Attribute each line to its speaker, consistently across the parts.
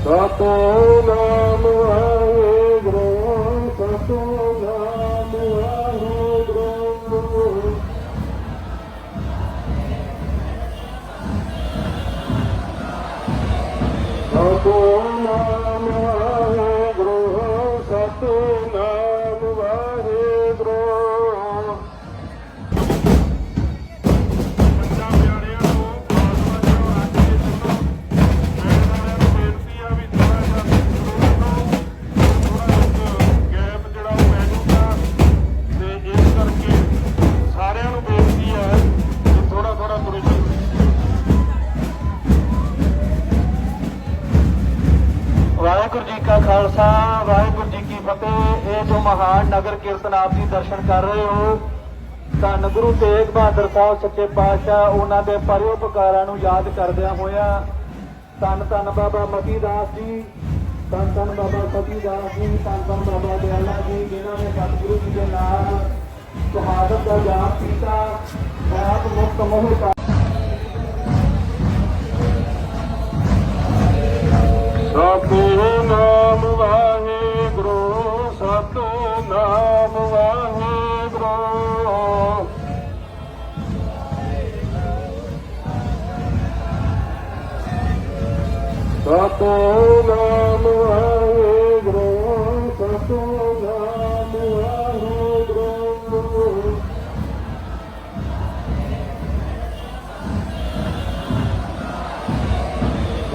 Speaker 1: ਸਤਨਾਮ ਵਾਹਿਗੁਰੂ ਸਤਨਾਮ ਵਾਹਿਗੁਰੂ ਸਤਨਾਮ ਵਾਹਿਗੁਰੂ
Speaker 2: ਜੀ ਕਾ
Speaker 3: ਖਾਲਸਾ, ਵਾਹਿਗੁਰੂ ਜੀ ਕੀ ਫਤਿਹ। ਇਹ ਜੋ ਮਹਾਨ ਨਗਰ ਕੀਰਤਨ ਆਪ ਜੀ ਦਰਸ਼ਨ ਕਰ ਰਹੇ ਹੋ, ਧੰਨ ਗੁਰੂ ਤੇਗ ਬਹਾਦਰ ਸਾਹਿਬ ਸੱਚੇ ਪਾਤਸ਼ਾਹ, ਉਹਨਾਂ ਦੇ ਪਰਉਪਕਾਰਾਂ ਨੂੰ ਯਾਦ ਕਰਦਿਆਂ ਹੋਇਆਂ ਧੰਨ ਧੰਨ ਬਾਬਾ ਮਤੀ ਦਾਸ ਜੀ, ਧੰਨ ਧੰਨ ਬਾਬਾ ਸਤੀ ਦਾਸ ਜੀ, ਧੰਨ ਧੰਨ ਬਾਬਾ ਦਿਆਲਾ ਜੀ, ਜਿਨ੍ਹਾਂ ਨੇ ਸਤਿਗੁਰੂ ਜੀ ਦੇ ਨਾਲ ਸ਼ਹਾਦਤ ਦਾ ਜਾਪ ਕੀਤਾ। ਆਪ ਮੁਕਤ ਮੋਹ ਕਾ
Speaker 1: ਸਤਨਾਮ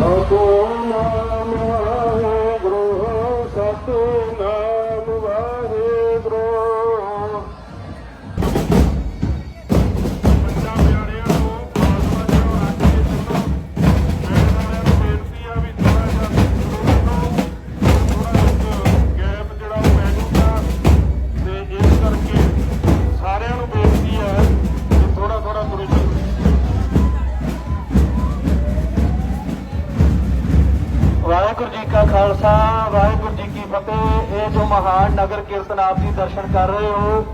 Speaker 1: Apo ਵਾਹਿਗੁਰੂ
Speaker 2: ਜੀ ਕਾ
Speaker 3: ਖਾਲਸਾ, ਵਾਹਿਗੁਰੂ ਜੀ ਕੀ ਫਤਿਹ। ਇਹ ਜੋ ਮਹਾਨ ਨਗਰ ਕੀਰਤਨ ਆਪ ਜੀ ਦਰਸ਼ਨ ਕਰ ਰਹੇ ਹੋ,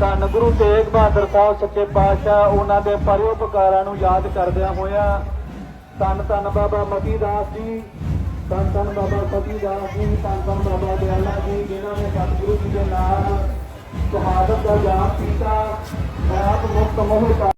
Speaker 3: ਧੰਨ ਗੁਰੂ ਤੇਗ ਬਹਾਦਰ ਸਾਹਿਬ ਸੱਚੇ ਪਾਤਸ਼ਾਹ, ਉਹਨਾਂ ਦੇ ਪਰਉਪਕਾਰਾਂ ਨੂੰ ਯਾਦ ਕਰਦਿਆਂ ਹੋਇਆ, ਧੰਨ ਧੰਨ ਬਾਬਾ ਮਤੀ ਦਾਸ ਜੀ, ਧੰਨ ਧੰਨ ਬਾਬਾ ਸਤੀ ਦਾਸ ਜੀ, ਧੰਨ ਧੰਨ ਬਾਬਾ ਦਿਆਲਾ ਜੀ, ਜਿਨ੍ਹਾਂ ਨੇ ਸਤਿਗੁਰੂ ਜੀ ਦੇ ਨਾਲ ਸ਼ਹਾਦਤ ਦਾ ਜਾਪ ਕੀਤਾ। ਆਪ ਮੁਕਤ ਮੋਹ